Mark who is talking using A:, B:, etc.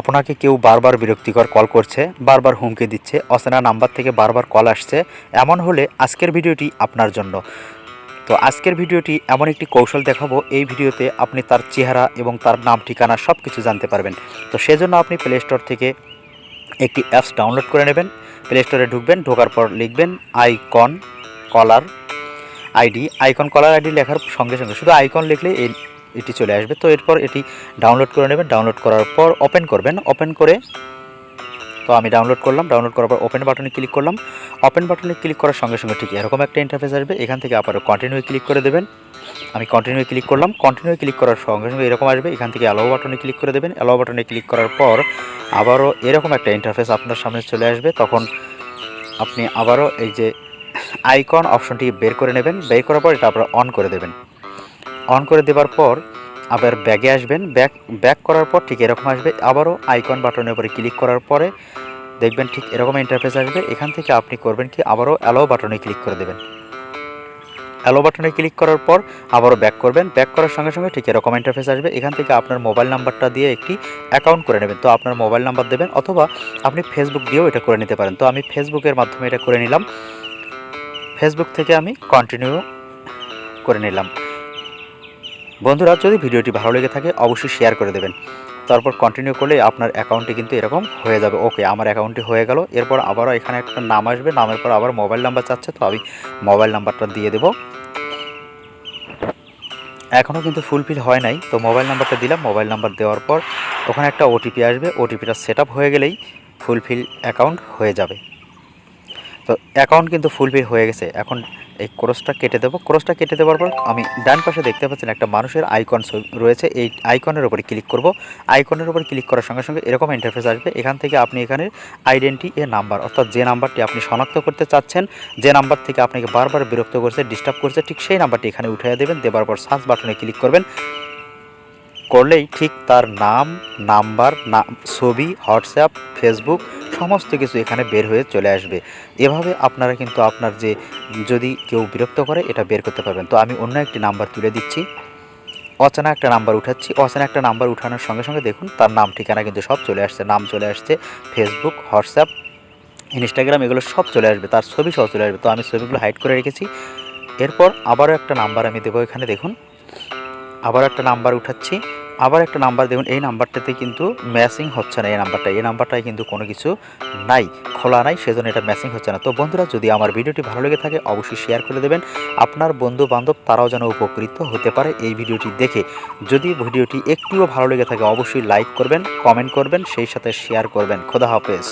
A: আপনাকে কেউ বারবার বিরক্তিকর কল করছে, বারবার হুমকি দিচ্ছে, অচেনা নাম্বার থেকে বারবার কল আসছে, এমন হলে আজকের ভিডিওটি আপনার জন্য। তো আজকের ভিডিওটি এমন একটি কৌশল দেখাবো, এই ভিডিওতে আপনি তার চেহারা এবং তার নাম, ঠিকানা সব কিছু জানতে পারবেন। তো সেজন্য আপনি প্লে স্টোর থেকে একটি অ্যাপস ডাউনলোড করে নেবেন প্লে স্টোরে ঢুকবেন, ঢোকার পর লিখবেন icon caller ID icon caller ID লেখার সঙ্গে সঙ্গে, শুধু আইকন লিখলে এই এটি চলে আসবে। তো এরপর এটি ডাউনলোড করে নেবেন। ডাউনলোড করার পর ওপেন করবেন। ওপেন করে তো আমি ডাউনলোড করলাম। ডাউনলোড করার পর ওপেন বাটনে ক্লিক করলাম। ওপেন বাটনে ক্লিক করার সঙ্গে সঙ্গে ঠিক এরকম একটা ইন্টারফেস আসবে। এখান থেকে আবারও কন্টিনিউ ক্লিক করে দেবেন। আমি কন্টিনিউ ক্লিক করলাম। কন্টিনিউ ক্লিক করার সঙ্গে সঙ্গে এরকম আসবে। এখান থেকে অ্যালাও বাটনে ক্লিক করে দেবেন। অ্যালাও বাটনে ক্লিক করার পর আবারও এরকম একটা ইন্টারফেস আপনার সামনে চলে আসবে। তখন আপনি আবারও এই যে আইকন অপশনটি বের করে নেবেন। বের করার পর এটা আপনারা অন করে দেবেন। অন করে দেওয়ার পর আবার ব্যাগে আসবেন। ব্যাক ব্যাক করার পর ঠিক এরকম আসবে। আবারও আইকন বাটনের উপরে ক্লিক করার পরে দেখবেন ঠিক এরকম ইন্টারফেস আসবে। এখান থেকে আপনি করবেন কি আবারও অ্যালো বাটনে ক্লিক করে দেবেন। অ্যালো বাটনে ক্লিক করার পর আবারও ব্যাক করবেন। ব্যাক করার সঙ্গে সঙ্গে ঠিক এরকম ইন্টারফেস আসবে। এখান থেকে আপনার মোবাইল নাম্বারটা দিয়ে একটি অ্যাকাউন্ট করে নেবেন। তো আপনার মোবাইল নাম্বার দেবেন অথবা আপনি ফেসবুক দিয়েও এটা করে নিতে পারেন। তো আমি ফেসবুকের মাধ্যমে এটা করে নিলাম। ফেসবুক থেকে আমি কন্টিনিউ করে নিলাম। বন্ধুরা, যদি ভিডিওটি ভালো লেগে থাকে, অবশ্যই শেয়ার করে দেবেন। তারপর কন্টিনিউ করলে আপনার অ্যাকাউন্টে কিন্তু এরকম হয়ে যাবে। ওকে আমার অ্যাকাউন্টে হয়ে গেল। এরপর আবারও এখানে একটা নাম আসবে। নামের পর আবার মোবাইল নাম্বার চাচ্ছে, তো আমি মোবাইল নাম্বারটা দিয়ে দেবো। এখনও কিন্তু ফুলফিল হয় নাই, তো মোবাইল নাম্বারটা দিলাম। মোবাইল নাম্বার দেওয়ার পর ওখানে একটা ওটিপি আসবে। ওটিপিটা সেট হয়ে গেলেই ফুলফিল অ্যাকাউন্ট হয়ে যাবে। তো অ্যাকাউন্ট কিন্তু ফুলফিল হয়ে গেছে। এখন এই ক্রসটা কেটে দেবো। ক্রসটা কেটে দেওয়ার পর আমি ডান পাশে দেখতে পাচ্ছেন একটা মানুষের আইকন রয়েছে। এই আইকনের উপরে ক্লিক করব। আইকনের উপর ক্লিক করার সঙ্গে সঙ্গে এরকম ইন্টারফেস আসবে। এখান থেকে আপনি এখানে আইডেন্টি এ নাম্বার অর্থাৎ যে নাম্বারটি আপনি শনাক্ত করতে চাচ্ছেন, যে নাম্বার থেকে আপনাকে বারবার বিরক্ত করছে ডিস্টার্ব করছে, ঠিক সেই নাম্বারটি এখানে উঠিয়ে দেবেন। দেওয়ার পর সার্চ বাটনে ক্লিক করবেন। করলেই ঠিক তার নাম, নাম্বার নাম ছবি, হোয়াটসঅ্যাপ, ফেসবুক, সমস্ত কিছু এখানে বের হয়ে চলে আসবে। এভাবে আপনারা কিন্তু আপনার যে, যদি কেউ বিরক্ত করে এটা বের করতে পারবেন। তো আমি অন্য একটি নাম্বার তুলে দিচ্ছি। অচেনা একটা নাম্বার উঠাচ্ছি। অচেনা একটা নাম্বার উঠানোর সঙ্গে সঙ্গে দেখুন তার নাম, ঠিকানা কিন্তু সব চলে আসছে। নাম চলে আসছে ফেসবুক, হোয়াটসঅ্যাপ, ইনস্টাগ্রাম এগুলো সব চলে আসবে। তার ছবি সহ চলে আসবে। তো আমি ছবিগুলো হাইড করে রেখেছি। এরপর আবারও একটা নাম্বার আমি দেবো এখানে, দেখুন। আবার একটা নাম্বার উঠাচ্ছি। আবার একটা নাম্বার দেখুন, এই নাম্বারটাতে কিন্তু ম্যাচিং হচ্ছে না, এই নাম্বারটা। এই নাম্বারটায় কিন্তু কোনো কিছু নাই, খোলা নাই, সেজন্য এটা ম্যাচিং হচ্ছে না। তো বন্ধুরা, যদি আমার ভিডিওটি ভালো লেগে থাকে, অবশ্যই শেয়ার করে দেবেন। আপনার বন্ধু বান্ধব তারাও যেন উপকৃত হতে পারে এই ভিডিওটি দেখে। যদি ভিডিওটি একটুও ভালো লেগে থাকে, অবশ্যই লাইক করবেন কমেন্ট করবেন, সেই সাথে শেয়ার করবেন। খোদা হাফেজ।